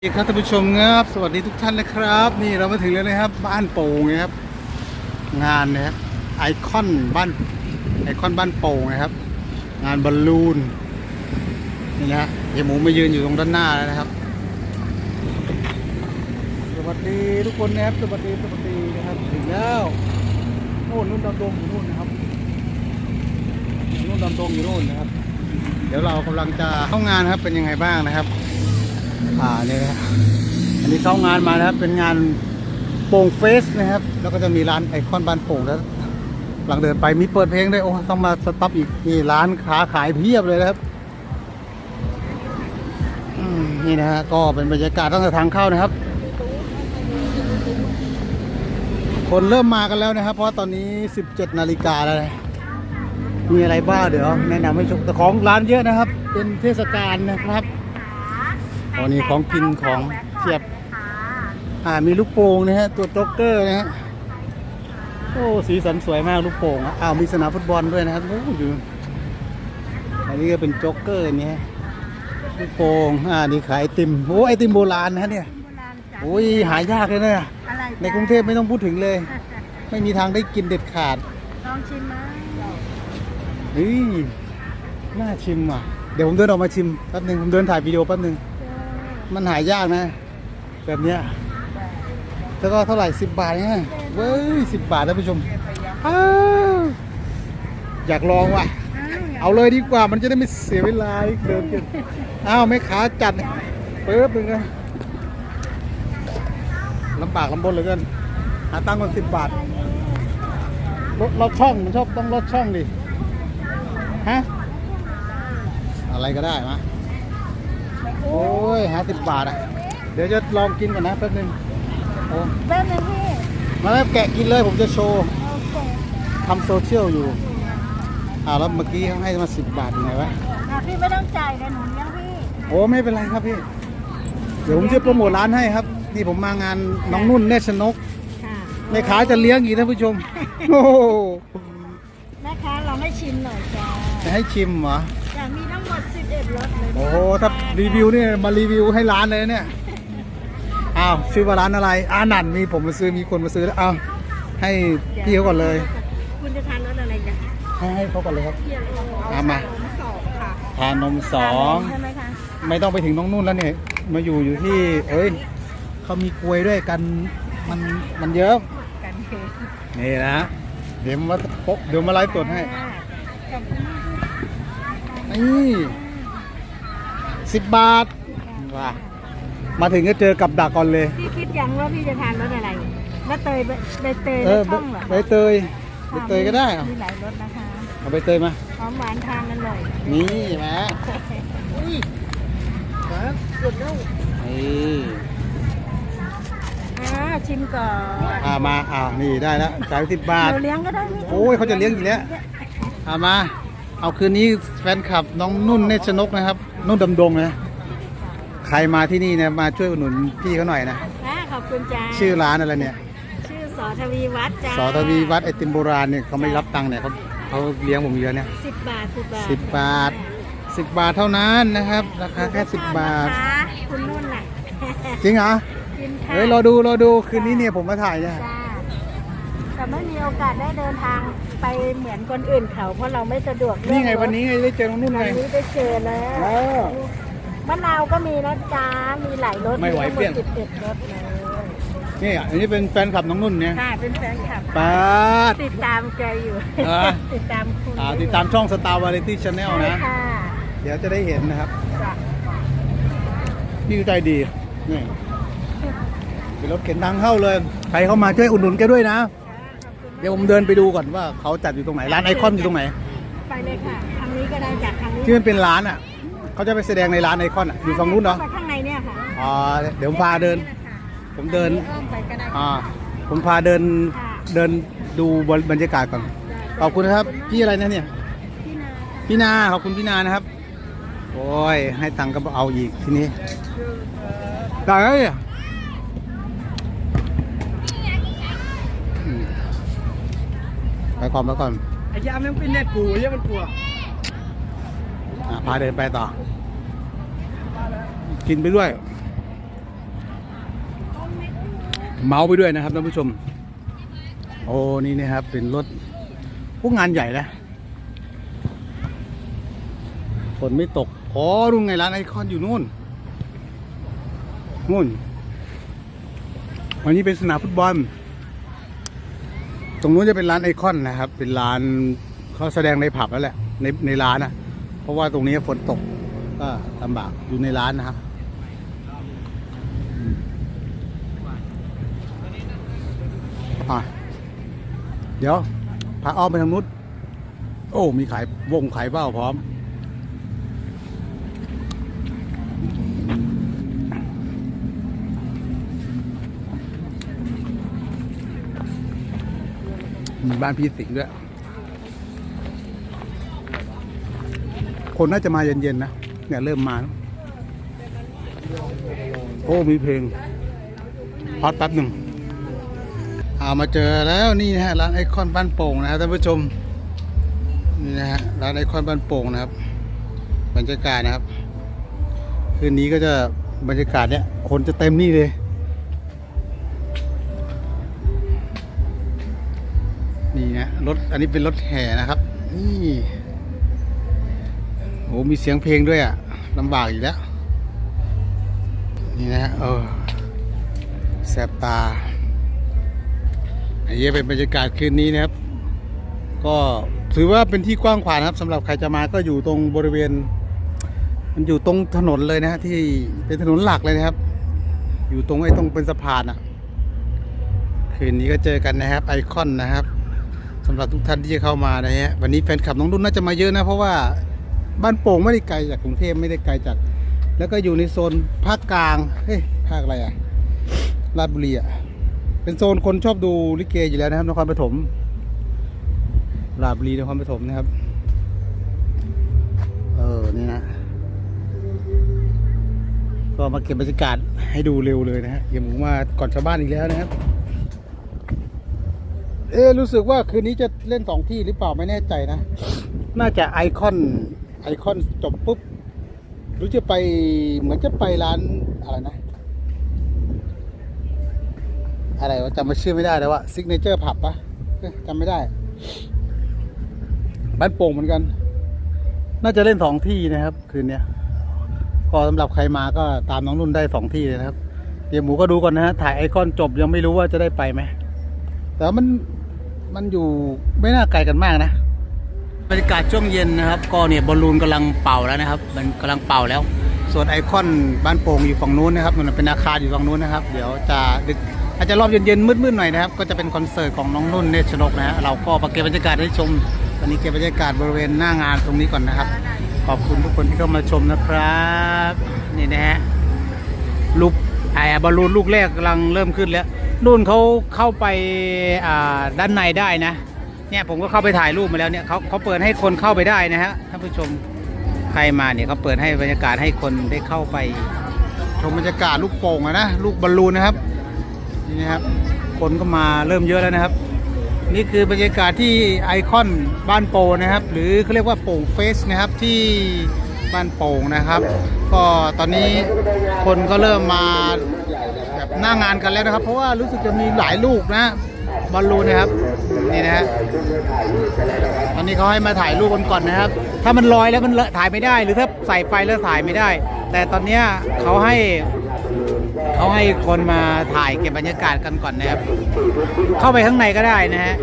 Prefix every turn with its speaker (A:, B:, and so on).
A: สวัสดีครับท่านผู้ชมครับสวัสดีทุกท่านนะครับ นี่เรามาถึงแล้วนะครับ บ้านโป่งนะครับ งานนะครับไอคอนบ้านไอคอนบ้านโป่งนะครับ งานบอลลูนนี่นะเฮียหมูมายืนอยู่ตรงด้านหน้าแล้วนะครับ สวัสดีทุกคนนะครับสวัสดีสวัสดีนะครับถึงแล้วโน่นนู่นดำดงอยู่นู่นนะครับนู่นดำดงอยู่นู่นนะครับ เดี๋ยวเรากำลังจะเข้างานครับเป็นยังไงบ้างนะครับ อ่าเนี่ยนะอันนี้เข้างานมานะครับ เป็นงานโป่งเฟสนะครับ แล้วก็จะมีร้านไอคอนบ้านโป่งแล้วหลังเดินไปมีเปิดเพลงด้วยโอ้ต้องมาสต็อปอีกนี่ร้านค้าขายเพียบเลยนะครับนี่นะฮะก็เป็นบรรยากาศตั้งแต่ทางเข้านะครับ คนเริ่มมากันแล้วนะครับ เพราะตอนนี้ 17 นาฬิกาแล้วนะมีอะไรบ้างเดี๋ยวแนะนำให้ชมแต่ของร้านเยอะนะครับ เป็นเทศกาลนะครับ ตอนนี้ของกินของเทียบ อ่ามีลูกโป่งนะฮะ ตัวโจ๊กเกอร์นะฮะ โอ้ สีสันสวยมากลูกโป่งอะอ้าวมีสนามฟุตบอลด้วยนะครับโอ้ดูอันนี้ก็เป็นโจ๊กเกอร์เนี่ยลูกโป่งอ่านี่ขายไอติมโอ้ไอติมโบราณนะฮะเนี่ยโอ้ยหายากเลยนะ
B: อะไร
A: ในกรุงเทพไม่ต้องพูดถึงเลย ไม่มีทางได้กินเด็ดขาด
B: ลองชิมไหม
A: เฮ้ยน่าชิมอะ เดี๋ยวผมเดินออกมาชิมแป๊บหนึงผมเดินถ่ายวิดีโอแป๊บหนึง มันหายากนะ แบบเนี้ยแล้วก็เท่าไหร่สิบบาทเนี่ยเว้ยสิบบาทท่านผู้ชมอ้าวอยากลองว่ะ เอาเลยดีกว่ามันจะได้ไม่เสียเวลาเดินกันอ้าวแม่ขาจัดเปิ๊บหนึ่งนะลำบากลำบนเหลือเกินหาตังค์ก่อนสิบบาทรถรถช่องมันชอบต้องรถช่องดิฮะอะไรก็ได้มะ โอ้ยห้าสิบบาทอะ เดี๋ยวจะลองกินก่อนนะแป๊บนึงโอ้
B: แป๊บนึงพี่
A: มาแล้วแกะกินเลยผมจะโชว์
B: โอเค
A: ทำโซเชียลอยู่อ่าแล้วเมื่อกี้เขาให้มาสิบบาทยังไงวะ
B: อะพี่ไม่ต้องจ่ายเดี๋ยวหนูเลี้ยงพี่
A: โอ้ไม่เป็นไรครับพี่ เดี๋ยวผมจะโปรโมทร้านให้ครับ นี่ผมมางานน้องนุ่นเนชนก
B: ค่ะ
A: แม่ค้าจะเลี้ยงอีกท่านผู้ชม โอ้โห
B: แม่ค้าเราไม่ชิมหน่อยจ้า
A: จะให้ชิมเหรอ
B: จะมีทั้งหมด11 รสเลย
A: โอ้โหถ้ารีวิวนี่มารีวิวให้ร้านเลยเนี่ยอ้าวชื่อว่าร้านอะไรอานันมีผมมาซื้อมีคนมาซื้อแล้วอ้าวให้พี่เขาก่อนเลย
B: คุณจะทานรสอะไรจ๊ะ
A: ให้ให้เขาก่อนเลยครับ
B: เพียโล
A: เอามา
B: สองค่ะ
A: ทานนมสอง
B: ใช่ไหมคะ
A: ไม่ต้องไปถึงน้องนุ่นแล้วเนี่ยมาอยู่อยู่ที่ เอ้ยเขามีกลวยด้วยกันมันมันเยอะ
B: กันเอง
A: นี่นะเดี๋ยวมาปกเดี๋ยวมาไลฟ์สดให้
B: ขอบคุณมาก
A: นี่ สิบบาทว้ามาถึงก็เจอกับดักก่อนเลย
B: พี่คิดยังว่าพี่จะทานรสอะไรมะเตยใบเตย
A: เอ
B: ใน
A: อ
B: ช่องเหรอ
A: ใบเตยใบเตยก็ได้เอา
B: มีหลายรสนะคะ
A: เอาใบเตยมา
B: หอมหวานทานอร่อย
A: นี่แหม
B: อุ้ยครับกดแล้ว
A: นี่
B: อ่าชิมก่อน
A: อ่ามาอ้าวนี่ได้แล้วจ่ายสิบบาท
B: เราเลี้ยงก็ได้ไหม
A: โอ้ยเขาจะเลี้ยงอีกแล้วเอามา เอาคืนนี้แฟนคลับน้องนุ่นเนชนกนะครับ นุ่นดำดงนะ ใครมาที่นี่เนี่ยมาช่วยอุดหนุนพี่เขาหน่อยนะ
B: อ่าขอบคุณจ้า
A: ชื่อร้านอะไรเนี่ย
B: ชื่อสอทวีวัฒน์จ้า
A: สอทวีวัดไอติมโบราณเนี่ยเขาไม่รับตังค์เนี่ยเขาเขาเลี้ยงผมเยอะเนี่ย
B: สิบบาทสิบบาท
A: สิบบาทสิบบาทเท่านั้นนะครับ ราคาแค่สิบบาท
B: นะคะคุณนุ่นน่ะ
A: จริงเหรอ
B: กินค่ะ
A: เฮ้ยรอดูรอดูคืนนี้เนี่ยผมมาถ่ายเนี่ย
B: จ้า แต่ไม่มีโอกาสได้เดินทางไปเหมือนคนอื่นเขาเพราะเราไม่สะดวก
A: นี่ไง
B: เรื่องรถ
A: วันนี้ไงได้เจอน้องนุ่น
B: วั
A: ไง
B: นนี้ได้เจอแล้ว
A: เออ
B: มะนาวก็มีนะจ้ามีหลายรส
A: ไม่ไหวเปรี้ยง
B: สิบเอ็ดรสเลย
A: นี่อันนี้เป็นแฟนคลับน้องนุ่นเนี่ย
B: ค่ะเป็นแฟนคลับ
A: ป้าด
B: ติดตามแกอยู่
A: เหรอ
B: ติดตามคุณ
A: อ่าติดตามช่องสตาร์วาไรตี้ชาแนลนะ
B: ค่ะ
A: เดี๋ยวจะได้เห็นนะครับ
B: จ้ะ
A: พี่ใจดีนี่เป็นรถเข็นทางเข้าเลย ใครเข้ามาช่วยอุดหนุนแกด้วยนะ เดี๋ยวผมเดินไปดูก่อนว่าเขาจัดอยู่ตรงไหนร้านไอคอนอยู่ตรงไหน
B: ไปเลยค่ะทางนี้ก็ได้จากทางนี้
A: ที่มันเป็นร้านอะเขาจะไปแสดงในร้านไอคอนอะอยู่ฝั่งนู้นเนาะ
B: ข้ามาข้างในเนี่ยค่ะ
A: อ๋อเดี๋ยวผมพาเดิน ผมเดิน
B: อ้อมไปก็ได้
A: อ่าผมพาเดินเดินดูบรรยากาศก่อนขอบคุณนะครับพี่อะไรนะเนี่ย
B: พี่นา
A: พี่นาขอบคุณพี่นานะครับ โอ้ยให้ตังค์ก็เอาอีกทีนี้ได้เลยอืม ไปก่อนไปก่อน
C: ไอ้ยามันเป็นเน็ตกูไอ้ยามันกลัว
A: อะพาเดินไปต่อ กินไปด้วย เมาส์ไปด้วยนะครับท่านผู้ชม โอ้นี่นะครับเป็นรถพวกงานใหญ่นะฝนไม่ตก อ๋อดูไงร้านไอคอนอยู่นู่น นู่น วันนี้เป็นสนามฟุตบอล ตรงนู้นจะเป็นร้านไอคอนนะครับ เป็นร้านเขาแสดงในผับแล้วแหละ ในในร้านนะเพราะว่าตรงนี้ฝนตกก็ลำบากอยู่ในร้านนะครับเดี๋ยวพาอ้อมไปทางนู้นโอ้ มีขายวงขายเบ้าพร้อม มีบ้านพี่สิงห์ด้วย คนน่าจะมาเย็นๆนะ เนี่ยเริ่มมา โอ้ มีเพลงฮอตแป๊บหนึ่งเอามาเจอแล้วนี่นะฮะร้านไอคอนบ้านโป่งนะครับท่านผู้ชม นี่นะฮะร้านไอคอนบ้านโป่งนะครับ บรรยากาศนะครับ คืนนี้ก็จะบรรยากาศเนี้ยคนจะเต็มนี่เลย นี่นะรถอันนี้เป็นรถแห่นะครับนี่โอ้มีเสียงเพลงด้วยอะลำบากอีกแล้ว นี่นะฮะเออแสบตาอันนี้เป็นบรรยากาศคืนนี้นะครับ ก็ถือว่าเป็นที่กว้างขวางนะครับสำหรับใครจะมาก็อยู่ตรงบริเวณ มันอยู่ตรงถนนเลยนะฮะที่เป็นถนนหลักเลยนะครับ อยู่ตรงไอ้ตรงเป็นสะพานอะคืนนี้ก็เจอกันนะครับไอคอนนะครับ สำหรับทุกท่านที่จะเข้ามานะฮะวันนี้แฟนคลับน้องนุ่นน่าจะมาเยอะนะ เพราะว่าบ้านโป่งไม่ได้ไกลจากกรุงเทพไม่ได้ไกลจาก แล้วก็อยู่ในโซนภาคกลางเฮ้ยภาคอะไรอะราชบุรีอะเป็นโซนคนชอบดูลิเกอยู่แล้วนะครับนครปฐมราชบุรีนครปฐมนะครับ เออนี่นะก็มาเก็บบรรยากาศให้ดูเร็วเลยนะฮะเยี่ยมผมมาก่อนชาวบ้านอีกแล้วนะครับ เอ๊รู้สึกว่าคืนนี้จะเล่นสองที่หรือเปล่าไม่แน่ใจนะ น่าจะไอคอน ไอคอนจบปุ๊บรือจะไปเหมือนจะไปร้านอะไรนะ อะไรวะจำไม่ชื่อไม่ได้แล้วว่าซิกเนเจอร์ผับปะจำไม่ได้บ้านโป่งเหมือนกัน น่าจะเล่นสองที่นะครับ คืนเนี้ยก็สำหรับใครมาก็ตามน้องนุ่นได้สองที่เลยนะครับ เดี๋ยวหมูก็ดูก่อนนะฮะถ่ายไอคอนจบยังไม่รู้ว่าจะได้ไปไหมแต่มัน มันอยู่ไม่น่าไกลกันมากนะบรรยากาศช่วงเย็นนะครับ ก็เนี่ยบอลลูนกำลังเป่าแล้วนะครับ มันกำลังเป่าแล้ว ส่วนไอคอนบ้านโป่งอยู่ฝั่งนู้นนะครับ มันเป็นอาคารอยู่ฝั่งนู้นนะครับ เดี๋ยวจะดึกอาจจะรอบเย็นๆมืดๆหน่อยนะครับ ก็จะเป็นคอนเสิร์ตของน้องนุ่นเนชนกนะฮะเราก็มาเก็บบรรยากาศให้ชมตอนนี้เก็บบรรยากาศบริเวณหน้างานตรงนี้ก่อนนะครับ ขอบคุณทุกคนที่เข้ามาชมนะครับนี่นะฮะลูกไอบอลลูนลูกแรกกำลังเริ่มขึ้นแล้ว นู่นเขาเข้าไปด้านในได้นะ เนี่ยผมก็เข้าไปถ่ายรูปมาแล้วเนี่ยเขาเขาเปิดให้คนเข้าไปได้นะฮะท่านผู้ชมใครมาเนี่ยเขาเปิดให้บรรยากาศให้คนได้เข้าไป ชมบรรยากาศลูกโป่งนะลูกบอลลูนนะครับนี่นะครับ คนก็มาเริ่มเยอะแล้วนะครับ นี่คือบรรยากาศที่ไอคอนบ้านโป่งนะครับ หรือเขาเรียกว่าโป่งเฟสนะครับที่บ้านโป่งนะครับ ก็ตอนนี้คนก็เริ่มมา หน้างานกันแล้วนะครับ เพราะว่ารู้สึกจะมีหลายลูกนะบอลลูนนะครับนี่นะฮะตอนนี้เขาให้มาถ่ายรูปกันก่อนนะครับ ถ้ามันลอยแล้วมันเละถ่ายไม่ได้ หรือถ้าใส่ไฟแล้วถ่ายไม่ได้ แต่ตอนนี้เขาให้เขาให้คนมาถ่ายเก็บบรรยากาศกันก่อนนะครับ เข้าไปข้างในก็ได้นะฮะ